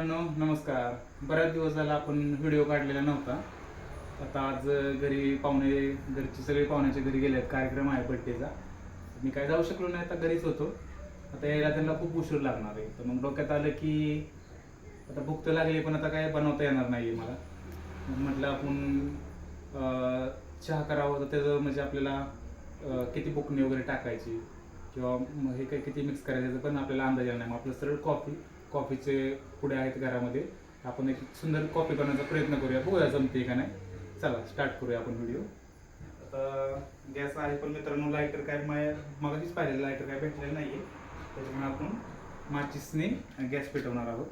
मित्रांनो नमस्कार. बऱ्याच दिवस झाला आपण व्हिडिओ काढलेला नव्हता. आता आज घरी पाहुणे घरची सगळे पाहुण्याच्या घरी गेले आहेत कार्यक्रम आहे बड्डेचा मी काय जाऊ शकलो नाही आता घरीच होतो. आता यायला त्यांना खूप उशीर लागणार आहे. तर मग डोक्यात आलं की आता भूक तर लागली पण आता काय बनवता येणार नाही मला. मग म्हटलं आपण चहा करावं. तर त्याचं म्हणजे आपल्याला किती बुकणी वगैरे टाकायची? किंवा मग हे काय किती मिक्स करायचं? पण आपल्याला अंदाज येणार नाही. मग आपलं सरळ कॉफी कॉफीचे पुढे आहेत घरामध्ये. आपण एक सुंदर कॉफी बनवण्याचा प्रयत्न करूया. बघूया जमते का नाही. चला स्टार्ट करूया आपण व्हिडिओ आता गॅस आहे पण मित्रांनो लायटर काय माय मगाशीच पाहिलेलं लायटर काय भेटलेलं नाही आहे त्याच्यामुळे आपण माचिसने गॅस पेटवणार आहोत.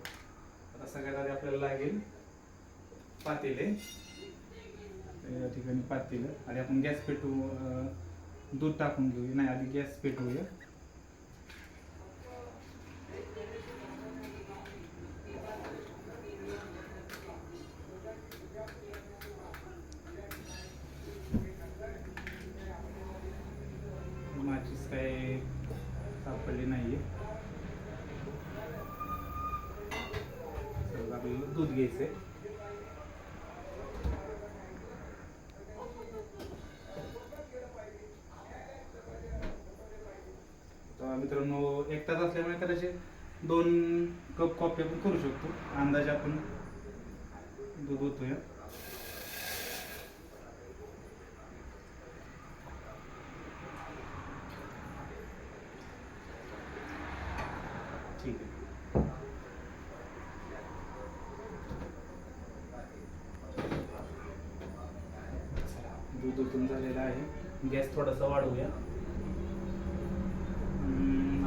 आता सगळ्यात आधी आपल्याला लागेल पातेले. या ठिकाणी पातेलं. आधी आपण गॅस पेटवू दूध टाकून घेऊया. नाही आधी गॅस पेटवूया. माचीस काय सापडली नाहीये. आपल्याला दूध घ्यायचंय. तर मित्रांनो एक तास असल्यामुळे कदाचित दोन कप कॉफी आपण करू शकतो. अंदाजे आपण दूध होतोय आहे उतून झालेलं आहे. गॅस थोडासा वाढवूया.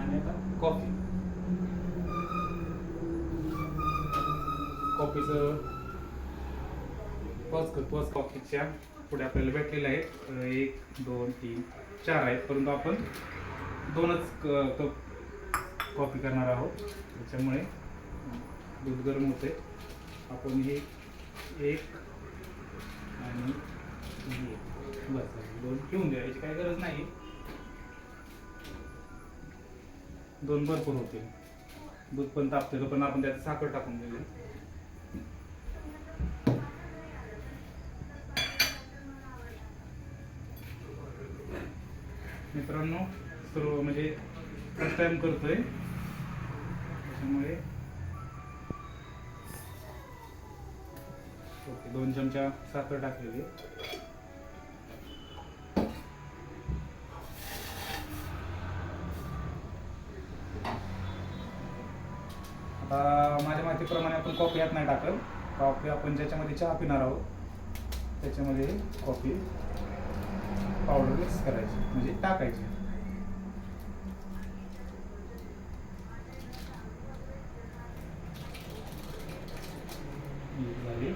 आणि आता कॉफी. कॉफीचं पाच कप पाच कॉफीच्या पुढे आपल्याला भेटलेले आहेत. एक दोन तीन चार आहेत. परंतु आपण दोनच कप कॉफी करणार आहोत. त्याच्यामुळे दूध गरम होते आपण हे एक आणि ही एक. बस दोन ठेवून द्या याची काही गरज नाही दोन भरपूर होतील दूध पण तापते पण आपण त्यात साखर टाकून देऊ मित्रांनो सर्व म्हणजे फर्स्ट टाइम करतोय. त्याच्यामुळे ओके दोन चमचा साखर टाकलेली. आता माझ्या माहितीप्रमाणे आपण कॉफी यात नाही टाकत. कॉफी आपण ज्याच्यामध्ये चहा पिणार आहोत त्याच्यामध्ये कॉफी पावडर मिक्स करायची म्हणजे टाकायची ही झाली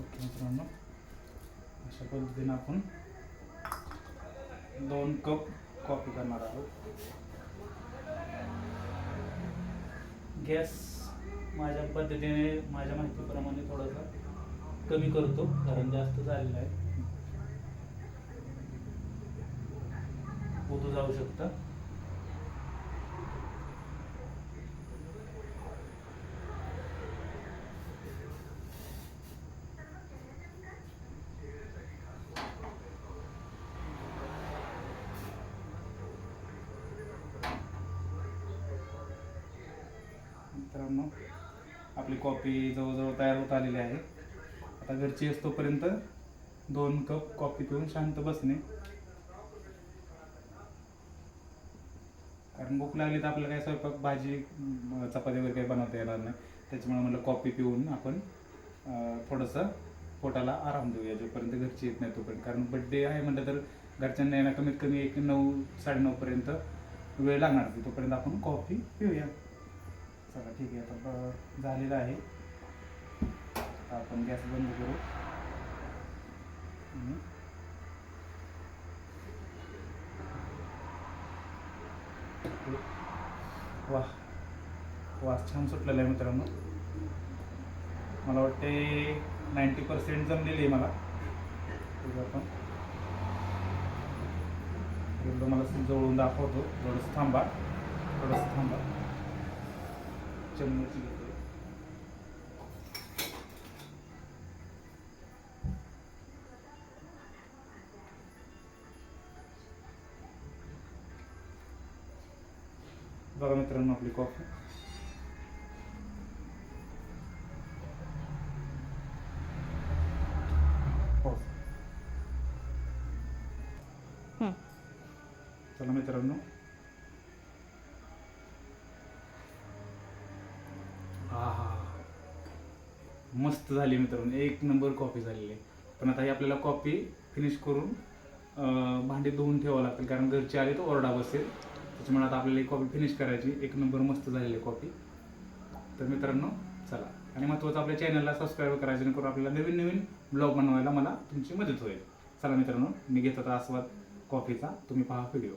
ओके मित्रांनो अशा पद्धतीने आपण दोन कप कॉफी करणार आहोत. गॅस माझ्या पद्धतीने माझ्या माहितीप्रमाणे थोडासा कमी करतो. कारण जास्त झालेला आहे. उदू जाऊ शकतं. मित्रांनो आपली कॉफी जवळजवळ तयार होत आलेली आहे. आता घरची असतोपर्यंत दोन कप कॉफी पिऊन शांत बसणे. कारण भूक लागली तर आपल्याला काय स्वयंपाक भाजी चपाती वगैरे काही बनवता येणार नाही. त्याच्यामुळे म्हटलं कॉफी पिऊन आपण थोडंसं पोटाला आराम देऊया जोपर्यंत घरची येत नाही तोपर्यंत. कारण बड्डे आहे म्हटलं तर घरच्यांना यायला कमीत कमी एक नऊ साडेनऊपर्यंत वेळ लागणार तोपर्यंत आपण कॉफी पिऊया. चला ठीक आहे. आता झालेलं आहे. आता आपण गॅस बंद करू. वा वास छान सुटलेला आहे मित्रांनो. मला वाटते नाईंटी पर्सेंट जमलेली आहे मला. आपण. एकदा मला जवळून दाखवतो. थोडंसं थांबा. थोडंसं थांबा. चम्मच घेतो बघा मित्रांनो आपली कॉफी हो हं. चला मित्रांनो मस्त झाली मित्रांनो. एक नंबर कॉफी झालेली आहे. पण आता ही आपल्याला कॉफी फिनिश करून भांडी धुवून ठेवावं लागतील. कारण घरचे आले तर ओरडा बसेल. त्याच्यामुळे आता आपल्याला ही कॉफी फिनिश करायची. एक नंबर मस्त झालेली आहे कॉफी तर मित्रांनो चला. आणि महत्त्वाचं आपल्या चॅनलला सबस्क्राईब करायचं जेणेकरून आपल्याला नवीन नवीन ब्लॉग बनवायला मला तुमची मदत होईल. चला मित्रांनो मी घेत आता आस्वाद कॉफीचा तुम्ही पहा व्हिडिओ